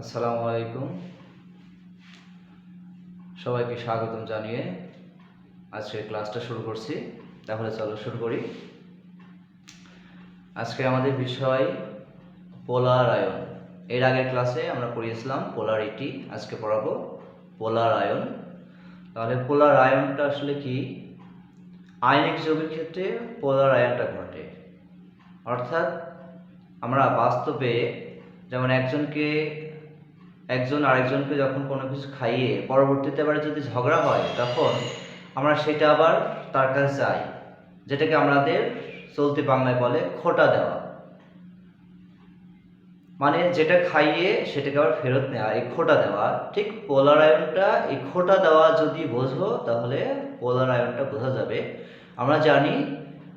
আসসালামু আলাইকুম। সবাইকে স্বাগতম জানিয়ে আজকে ক্লাসটা শুরু করছি। তাহলে চলো শুরু করি। আজকে আমাদের বিষয় পোলার আয়ন এর আগের ক্লাসে আমরা পড়িয়েছিলাম পোলারিটি। আজকে পড়াবো পোলার আয়ন তাহলে পোলার আয়নটা আসলে কি? আয়নিক যৌগের ক্ষেত্রে পোলার আয়নটা ঘটে। অর্থাৎ আমরা বাস্তবে যেমন একজনকে একজন আরেকজনকে যখন কোনো কিছু খাইয়ে পরবর্তীতে আবার যদি ঝগড়া হয়, তখন আমরা সেটা আবার তার কাছে যাই যেটাকে আমাদের চলতি বাংলায় বলে খোটা দেওয়া। মানে যেটা খাইয়ে সেটাকে আবার ফেরত নেওয়া, এই খোটা দেওয়া। ঠিক পোলার আয়নটা এই খোটা দেওয়া যদি বোঝো, তাহলে পোলার আয়নটা বোঝা যাবে। আমরা জানি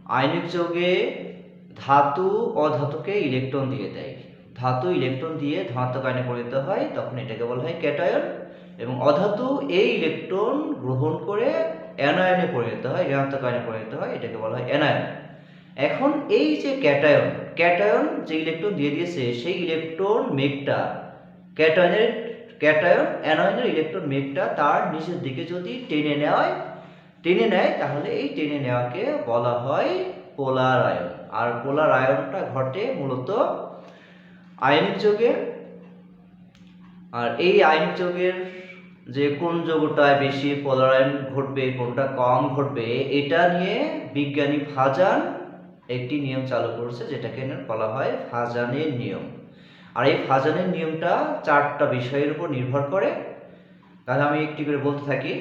আয়নিক যৌগে ধাতু, অধাতুকে ইলেকট্রন দিয়ে দেয়। ধাতু ইলেকট্রন দিয়ে ধনাত্মক আয়নে পরিণত হয়, তখন এটাকে বলা হয় ক্যাটায়ন। এবং অধাতু এই ইলেকট্রন গ্রহণ করে অ্যানায়নে পরিণত হয়, ঋণাত্মক আয়নে পরিণত হয়, এটাকে বলা হয় অ্যানায়ন। এখন এই যে ক্যাটায়ন ক্যাটায়ন যে ইলেকট্রন দিয়ে দিয়েছে, সেই ইলেকট্রন মেঘটা, ক্যাটায়নের, ক্যাটায়ন, অ্যানায়নের ইলেকট্রন মেঘটা তার নিচের দিকে যদি টেনে নেয় টেনে নেয়, তাহলে এই টেনে নেওয়াকে বলা হয় পোলার আয়ন। আর পোলার আয়নটা ঘটে মূলত আয়নিক যৌগে আর এই আয়নিক যৌগের যে কোন যৌগটায় বেশি পোলারায়ন ঘটবে, কোনটা কম ঘটবে, এটা নিয়ে বিজ্ঞানী ফাজান একটি নিয়ম চালু করেছে, যেটাকে বলা হয় ফাজানের নিয়ম। আর এই ফাজানের নিয়মটা চারটা বিষয়ের উপর নির্ভর করে। তাহলে আমি একটি করে বলতে থাকি।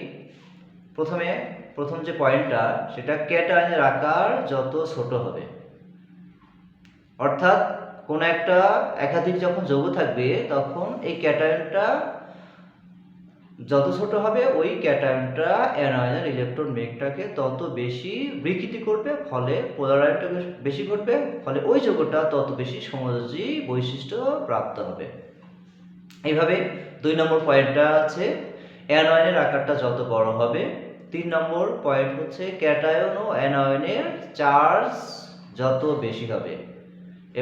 প্রথমে, প্রথম যে পয়েন্টটা, সেটা ক্যাটায়নের আকার যত ছোট হবে। অর্থাৎ কোন একটা একাধিক যখন যৌগ থাকবে, তখন এই ক্যাটায়নটা যত ছোট হবে, ওই ক্যাটায়নটা অ্যানায়নের ইলেকট্রন মেঘটাকে তত বেশি বিকৃতি করবে, ফলে পোলারায়নটাকে বেশি ঘটবে, ফলে ওই যৌগটা তত বেশি সমযোজী বৈশিষ্ট্য প্রাপ্ত হবে। এইভাবে দুই নম্বর পয়েন্টটা আছে, অ্যানয়নের আকারটা যত বড় হবে, তিন নম্বর পয়েন্ট হচ্ছে ক্যাটায়ন ও অ্যানয়নের চার্জ যত বেশি হবে,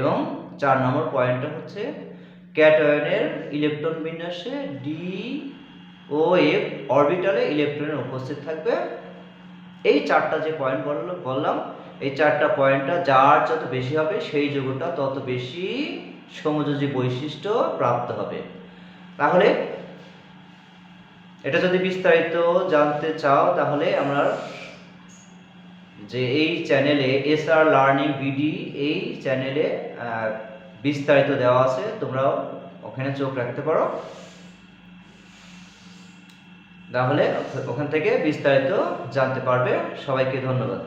এবং চার নম্বর পয়েন্টটা হচ্ছে ক্যাটায়নের ইলেকট্রন বিন্যাসে ডি ও এফ অরবিটালে ইলেকট্রনের উপস্থিত থাকবে। এই চারটা যে পয়েন্ট বলল, বললাম, এই চারটা পয়েন্টটা যার যত বেশি হবে, সেই যৌগটা তত বেশি সমযোজী বৈশিষ্ট্য প্রাপ্ত হবে। তাহলে এটা যদি বিস্তারিত জানতে চাও, তাহলে আমরা যে এই চ্যানেলে এস আর লার্নিং বিডি এই চ্যানেলে বিস্তারিত দেওয়া আছে, তোমরাও ওখানে চোখ রাখতে পারো। তাহলে ওখান থেকে বিস্তারিত জানতে পারবে। সবাইকে ধন্যবাদ।